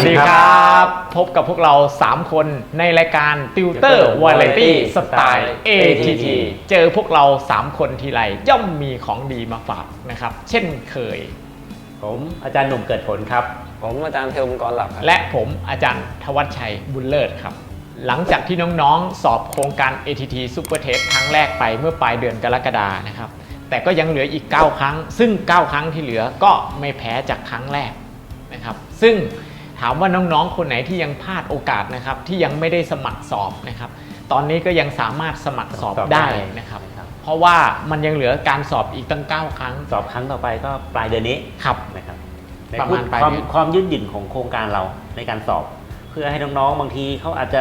วัสดีครับ พบกับพวกเรา 3 คนในรายการติวเตอร์วาไรตี้สไตล์ ATT เจอพวกเรา 3 คนทีไรย่อมมีของดีมาฝากนะครับ เช่นเคย ผมอาจารย์หนุ่มเกิดผลครับ ผมอาจารย์เทลมกรหลับครับและผมอาจารย์ทวัชชัยบุญเลิศครับ หลังจากที่น้องๆ สอบโครงการ ATT Super Test ครั้งแรกไปเมื่อปลายเดือนกรกฎานะครับ แต่ก็ยังเหลืออีก 9 ครั้ง ซึ่ง 9 ครั้งที่เหลือก็ไม่แพ้จากครั้งแรกนะครับ ซึ่ง ถามว่าน้องๆ คนไหนที่ยังพลาดโอกาสนะครับ ที่ยังไม่ได้สมัครสอบนะครับ ตอนนี้ก็ยังสามารถสมัครสอบสอบได้ ได้นะครับนะครับเพราะว่ามันยังเหลือการสอบอีกตั้ง 9 ครั้งสอบครั้งต่อไปก็ปลายเดือนนี้ครับ นะครับประมาณปลายความเดือน ความยืดหยุ่นของโครงการเราในการสอบ เพื่อให้น้องๆบางทีเขาอาจจะ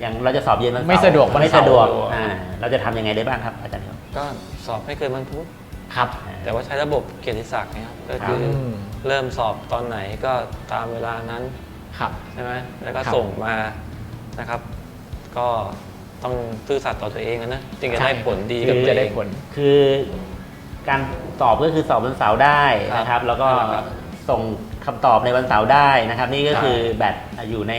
อย่างเราจะสอบเย็นวันเสาร์ไม่สะดวกวันไม่เสาร์ สะดวกอ่าเราจะทำยังไงได้บ้างครับอาจารย์ครับ ก็สอบไม่เกินวันพุธ ครับ แต่ว่าใช้ระบบเกียรติศักดิ์นะครับก็คืออืมเริ่มสอบตอนไหนก็ตามเวลานั้นครับ ใช่ไหมแล้วก็ครับส่งมานะครับ ก็ต้องซื่อสัตย์ต่อตัวเองนะ จึงจะใช่ ได้ผลดีถึกับงตัวจะเอได้งผล คือการสอบก็คือสอบวันเสาร์ได้นะครับ แล้วก็ครับส่งคำตอบในวันเสาร์ได้นะครับ นี่ก็ใช่คือแบตอยู่ใน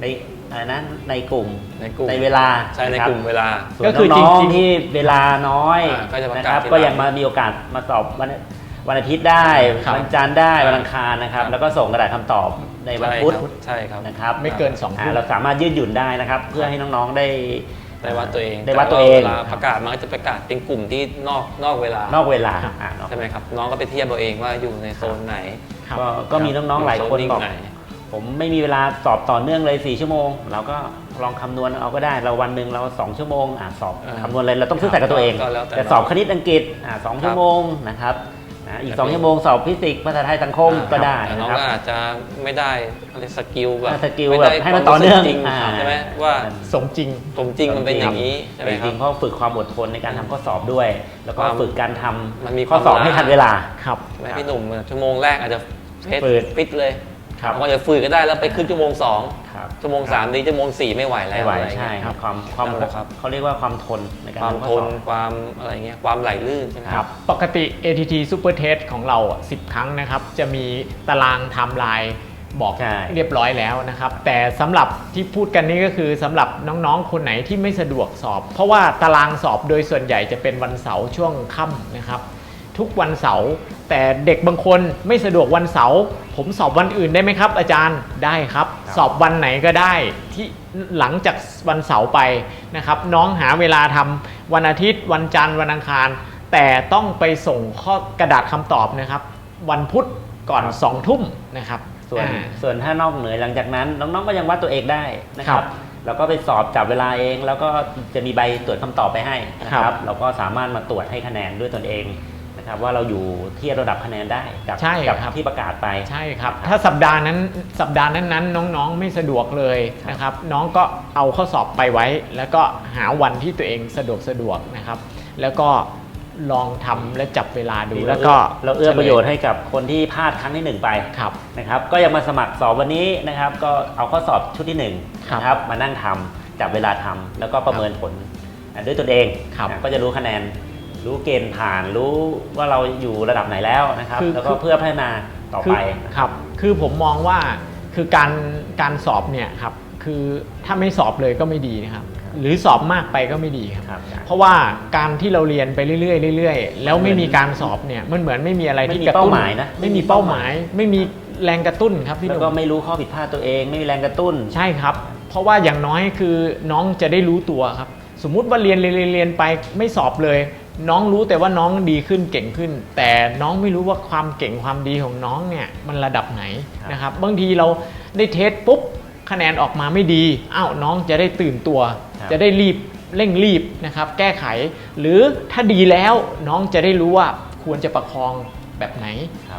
ใน อะไรนะในกลุ่มในกลุ่มในเวลาใช่ในะครับกลุ่มเวลา ส่วนก็คือน้องจริงๆๆที่เวลาน้อยอ่าก็จะประนะกาศครับ ทีหลังก็ยังมามีโอกาสมาสอบวันวันอาทิตย์ได้ครับวันจันทร์ได้ครับวันอังคารนะครับ ครับ แล้วก็ส่งกระดาษคำตอบในวันใช่พุธครับใช่ครับ นะครับไม่เกิน2อ่าทุ่ม เราสามารถยืดหยุ่นได้นะครับ เพื่อให้น้องๆได้ ได้วัดตัวเองได้วัดตัวเอง แาเวลาประกาศมันก็จะประกาศเป็นกลุ่มที่นอกนอกเวลานอกเวลาครับอ่านอก ใช่ไหมครับน้องก็ไปเทียบเอาเองว่าอยู่ในโซนไหน ครับ ก็ก็มีน้องๆหลายคนโซบอกไหน ผมไม่มีเวลาสอบต่อเนื่องเลย 4 ชั่วโมง เราก็ลองคำนวณเอาก็ได้ เราวันหนึ่งเรา 2 ชั่วโมงอ่าสอบอ่าคำนวณเลยเราต้องซื่อสัตย์กับตัวเองก็แล้วแต่แต่สอบคณิตอังกฤษอ่าสองครับ ชั่วโมงนะครับอ่าอีกแต่2ชั่วโมงสอบฟิสิกส์ภาษาไทยสังคมก็ได้แต่น้อนะงครับ ก็อาจจะไม่ได้อะไรสกิลแบบสกิลไม่แบบได้ให้มันควาต่อเนื่องรู้สึกจริงอ่า ใช่ไหมว่าสมจริงผมจริงมันเป็นอย่างนี้ใช่ไหมแต่จครัริบ งๆเขาฝึกความอดทนในการทำข้อสอบด้วย แล้วก็ความฝึกการทำมันมีข้อสอบความให้ทันเวลา ครับ ใช่ไหมพี่หนุ่มชั่วโมงแรกอาจจะเฟสฝืดฟิตเลย ครับบางคนจะฝืนก็ได้แล้วไปขึ้นชั่วโมงสองครับชั่วโมงสามดีชั่วโมงสี่ไม่ไหวแล้วไม่ไหวอะไรใช่เงี้ยครับความความนั่นแหละครับเขาเรียกว่าความทนในการความทำข้อทสนอบความอะไรเงี้ยความไหลลื่นใช่ไหมครับปกติ ATT Super Test ของเราอะ10 ครั้งนะครับจะมีตารางไทม์ไลน์บอกใช่เรียบร้อยแล้วนะครับ แต่สำหรับที่พูดกันนี้ก็คือสำหรับน้องๆ คนไหนที่ไม่สะดวกสอบ เพราะว่าตารางสอบโดยส่วนใหญ่จะเป็นวันเสาร์ช่วงค่ำนะครับ ทุกวันเสาร์แต่เด็กบางคนไม่สะดวกวันเสาร์ผมสอบวันอื่นได้ไหมครับ อาจารย์ได้ครับครับสอบวันไหนก็ได้ที่หลังจากวันเสาร์ไปนะครับ น้องหาเวลาทำวันอาทิตย์ วันจันทร์วันอังคาร แต่ต้องไปส่งข้อกระดาษคำตอบนะครับ วันพุธก่อนสองทุ่มนะครับส่วนอ่าส่วนถ้านอกเหนือหลังจากนั้น น้องๆก็ยังวัดตัวเองได้นะคครัรับบเราก็ไปสอบจับเวลาเอง แล้วก็จะมีใบตรวจคำตอบไปให้นะคครัรับบเราก็สามารถมาตรวจให้คะแนนด้วยตนเอง นะครับว่าเราอยู่ที่ระดับคะแนนได้กับใช่กัครับ ที่ประกาศไป ใช่ครับ ถ้าสัปดาห์นั้นสัปดาห์นั้นๆน้องๆ ไม่สะดวกเลยนะครับ น้องก็เอาข้อสอบไปไว้ แล้วก็หาวันที่ตัวเองสะดวกสะดวกนะครับ แล้วก็ลองทำและจับเวลาดู แล้วก็เราเอื้อประโยชน์ให้กับคนที่พลาดครั้งที่หนึ่งไปครับ นะครับ ก็ยังมาสมัครสอบวันนี้นะครับ ก็เอาข้อสอบชุดที่หนึ่งครับนะครับมานั่งทำจับเวลาทำแล้วก็ประเมินผลด้วยตนเองครับนะก็จะรู้คะแนน รู้เกณฑ์ผ่านรู้ว่าเราอยู่ระดับไหนแล้วนะครับ คือ แล้วก็เพื่อพัฒนาต่อคืไปครับ คือผมมองว่าคือการการสอบเนี่ยครับ คือถ้าไม่สอบเลยก็ไม่ดีนะครับหรือสอบมากไปก็ไม่ดีครับ ครับเพราะว่าการที่เราเรียนไปเรื่อยๆเรื่อยๆ แล้วไม่มีการสอบเนี่ยมันเหมือนไม่มีอะไรไม่ที่มีกระตุ้นเป้าหมายนะ ไม่มีเป้าหมาย ไม่มีแรงกระตุ้นครับพี่หแล้วนุ่ก็มไม่รู้ข้อผิดพลาดตัวเอง ไม่มีแรงกระตุ้น ใช่ครับ เพราะว่าอย่างน้อยคือน้องจะได้รู้ตัวครับ สมมุติว่าเรียนเรียนเรียนเรียนไปไม่สอบเลย น้องรู้แต่ว่าน้องดีขึ้นเก่งขึ้น แต่น้องไม่รู้ว่าความเก่งความดีของน้องเนี่ยมันระดับไหนครับนะครับบางทีเราได้เทสปุ๊บคะแนนออกมาไม่ดีอ้าวน้องจะได้ตื่นตัว จะได้รีบเร่งรีบนะครับแก้ไข หรือถ้าดีแล้วน้องจะได้รู้ว่าควรจะประคองแบบไหน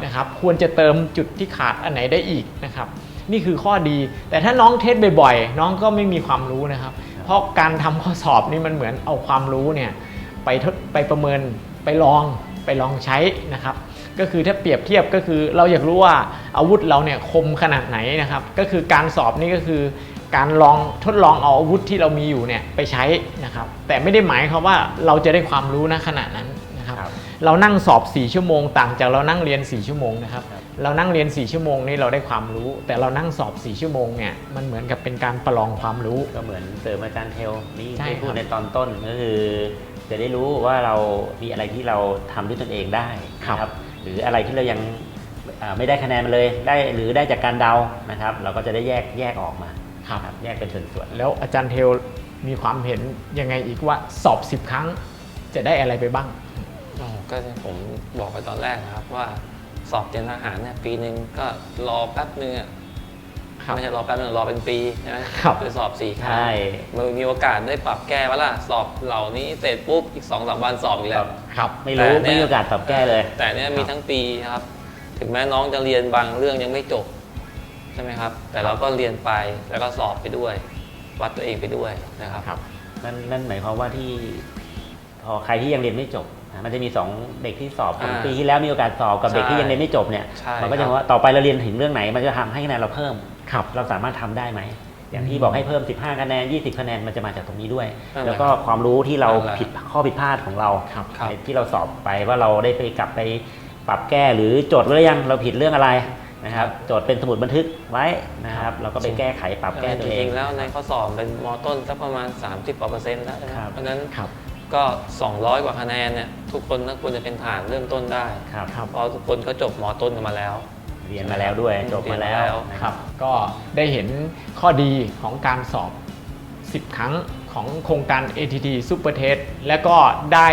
นะครับควรจะเติมจุดที่ขาดอันไหนได้อีกนะครับนี่คือข้อดี แต่ถ้าน้องเทสบ่อยๆ น้องก็ไม่มีความรู้นะครับ เพราะการทำข้อสอบนี่มันเหมือนเอาความรู้เนี่ย ไปทดไปประเมินไปลองไปลองใช้นะครับ ก็คือถ้าเปรียบเทียบก็คือเราอยากรู้ว่าอาวุธเราเนี่ยคมขนาดไหนนะครับ ก็คือการสอบนี่ก็คือการลองทดลองเอาอาวุธที่เรามีอยู่เนี่ยไปใช้นะครับ แต่ไม่ได้หมายความว่าเราจะได้ความรู้นะขนาดนั้นนะครับครับ เรานั่งสอบ 4 ชั่วโมง ต่างจากเรานั่งเรียน 4 ชั่วโมงนะครับครับ เรานั่งเรียน 4 ชั่วโมงนี่เราได้ความรู้ แต่เรานั่งสอบ 4 ชั่วโมงเนี่ยมันเหมือนกับเป็นการประลองความรู้ก็เหมือนเสริมอาจารย์เทลนี่ใช่ได้พูคดรับในตอนต้นก็คือ จะได้รู้ว่าเรามีอะไรที่เราทำด้วยตนเองได้นะครับ หรืออะไรที่เรายังอ่าไม่ได้คะแนนมาเลยได้หรือได้จากการเดานะครับ เราก็จะได้แยกแยกออกมาครับครับแยกเป็นส่วนแล้วอาจารย์เทลมีความเห็นยังไงอีกว่าสอบ 10 ครั้งจะได้อะไรไปบ้างอ๋อก็ที่ผมบอกไปตอนแรกนะครับว่าสอบเตรียมทหารเนี่ยปีหนึ่งก็รอแป๊บนึงอะ ครับไม่ใช่รอแป๊บนึงรอเป็นปีใช่ไหมครับคือสอบสี่ครั้งใช่ มันมีโอกาสได้ปรับแก้ว่าล่ะสอบเหล่านี้เสร็จปุ๊บอีกสองสามวันสอบอีกๆแล้ว ครับ ไม่รู้ แต่เนี่ย ไม่มีโอกาสปรับแก้เลย แต่เนี่ยมีครับทั้งปีครับ ถึงแม้น้องจะเรียนบางเรื่องยังไม่จบใช่ไหมครับ แต่เราก็เรียนไปแล้วก็สอบไปด้วย วัดตัวเองไปด้วยนะครับ ครับ นั่นนั่นหมายความว่าที่ พอใครที่ยังเรียนไม่จบนะมันจะมีสองเด็กที่สอบอ่าปีที่แล้วมีโอกาสสอบกับเด็กใช่ที่ยังเรียนไม่จบเนี่ย ใช่มันก็จะครับ ว่าต่อไปเราเรียนถึงเรื่องไหน มันจะทำให้คะแนนเราเพิ่ม ครับเราสามารถทำได้ไหม อย่างที่อืมบอกให้เพิ่ม 15 คะแนน 20 คะแนนมันจะมาจากตรงนี้ด้วย นั่นแหละแล้วก็ความรู้ที่เรานั่นแหละผิดข้อผิดพลาดของเราครับครับที่เราสอบไปว่าเราได้ไปกลับไปปรับแก้หรือโจทย์ไว้หรือยังเราผิดเรื่องอะไรนะครับโจทย์เป็นสมุดบันทึกไว้นะครับเราก็ไปแก้ไขปรับแก้จตัวเอริงงๆแล้วในข้อสอบเป็นมต้นสักประมาณ 30กว่าเปอร์เซ็นต์แล้วนะครับเพราะฉะนั้นครับก็ 200 กว่าคะแนนเนี่ยทุกคนก็ควรจะเป็นฐานเริ่มต้นได้ครับครับเพราะทุกคนก็จบมต้นกันมาแล้ว เรียนมาแล้วด้วยจบมาแล้เรียนมาแล้ววนะคครัรับบก็ได้เห็นข้อดีของการสอบ 10 ครั้งของโครงการ ATT Super Test และก็ได้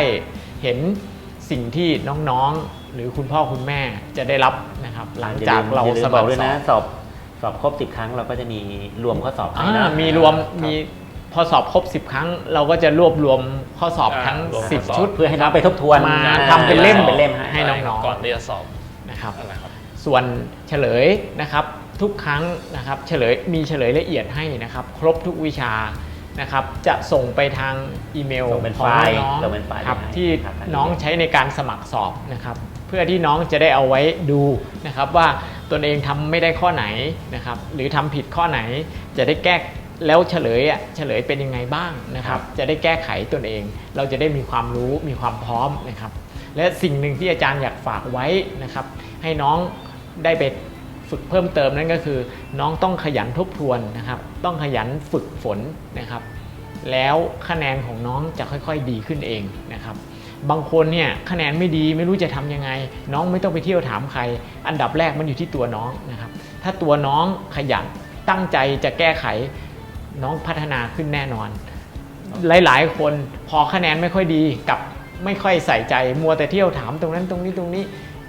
เห็นสิ่งที่น้องๆ หรือคุณพ่อคุณแม่จะได้รับนะครับ หลังจากเราอย่ลืสบมัอคกรด้วยสอนะบสอบสอบครบ 10 ครั้งเราก็จะมีรวมข้อสอบให้อ่านะมีรวมครับมีพอสอบครบ 10 ครั้ง เราก็จะรวบรวมข้อสอบอ่าทั้งรวมข้อสอบ10 ชุด เพื่อให้น้องไปทบทวนมาอ่ทำเป็นเล่มเป็นเล่มให้ให้น้องๆก่อนที่จะสอบนะครับ นั่นแหละครับส่วนเฉลยนะครับทุกครั้งนะครับเฉลยมีเฉลยละเอียดให้นะครับ ครบทุกวิชานะครับจะส่งไปทางอีเมลส่งเป็นของไฟล์น้องส่งเป็นไฟล์ๆครับไปให้ที่ครับน้องใช้ในการสมัครสอบนะครับ เพื่อที่น้องจะได้เอาไว้ดูนะครับ ว่าตนเองทำไม่ได้ข้อไหนนะครับ หรือทำผิดข้อไหนจะได้แก้แล้วเฉลยอะเฉลยเป็นยังไงบ้างนะครับ จะได้แก้ไขตนเอง เราจะได้มีความรู้มีความพร้อมนะครับ และสิ่งหนึ่งที่อาจารย์อยากฝากไว้นะครับ ให้น้อง ได้ไปฝึกเพิ่มเติมนั่นก็คือ น้องต้องขยันทบทวนนะครับ ต้องขยันฝึกฝนนะครับ แล้วคะแนนของน้องจะค่อยๆดีขึ้นเองนะครับ บางคนเนี่ยคะแนนไม่ดีไม่รู้จะทำยังไง น้องไม่ต้องไปเที่ยวถามใคร อันดับแรกมันอยู่ที่ตัวน้องนะครับ ถ้าตัวน้องขยันตั้งใจจะแก้ไขน้องพัฒนาขึ้นแน่นอน หลายๆ คนพอคะแนนไม่ค่อยดีกับไม่ค่อยใส่ใจมัวแต่เที่ยวถามตรงนั้นตรงนี้ตรงนี้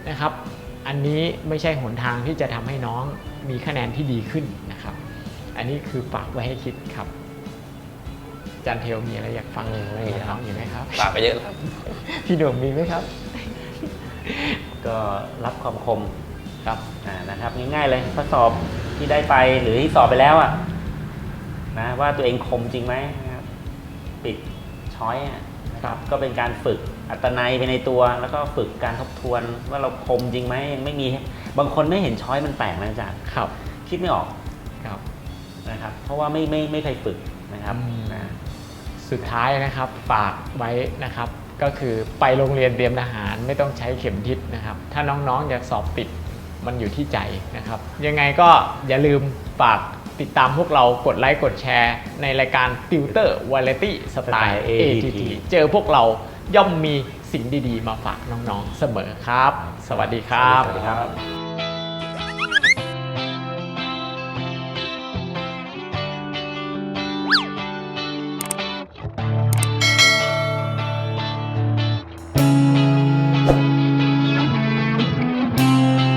นะครับ อันนี้ไม่ใช่หนทางที่จะทำให้น้องมีคะแนนที่ดีขึ้นนะครับ อันนี้คือฝากไว้ให้คิดครับอาจันเทลมีอะไรอยากฟังอืมไม่มีครับน้องอยู่ไหมครับ ฝากไปเยอะแล้วครับ พี่หนุ่มมีไหมครับ ก็รับความคมครับอ่านะครับง่ายๆเลยข้อสอบที่ได้ไปหรือที่สอบไปแล้วอะนะว่าตัวเองคมจริงไหมนะครับปิดช้อยอะ นะครับก็เป็นการฝึกอัตนัยไปในตัว แล้วก็ฝึกการทบทวนว่าเราคมจริงไหมยังไม่มีบางคนไม่เห็นช้อยมันแปลกนะอาจารย์ครับ คิดไม่ออกครับนะครับ เพราะว่าไม่ไม่ไม่เคยฝึกนะครับอืม นะสุดท้ายนะครับฝากไว้นะครับ ก็คือไปโรงเรียนเตรียมทหารไม่ต้องใช้เข็มทิศนะครับ ถ้าน้องๆอยากสอบติด มันอยู่ที่ใจนะครับ ยังไงก็อย่าลืมฝากติดตามพวกเรากดไลค์กดแชร์ ในรายการติวเตอร์วาเลตี้สไตล์ ATT เจอพวกเราย่อมมีสิ่งดีๆ มาฝากน้องๆเสมอครับ สวัสดีครับสวัสดีครับ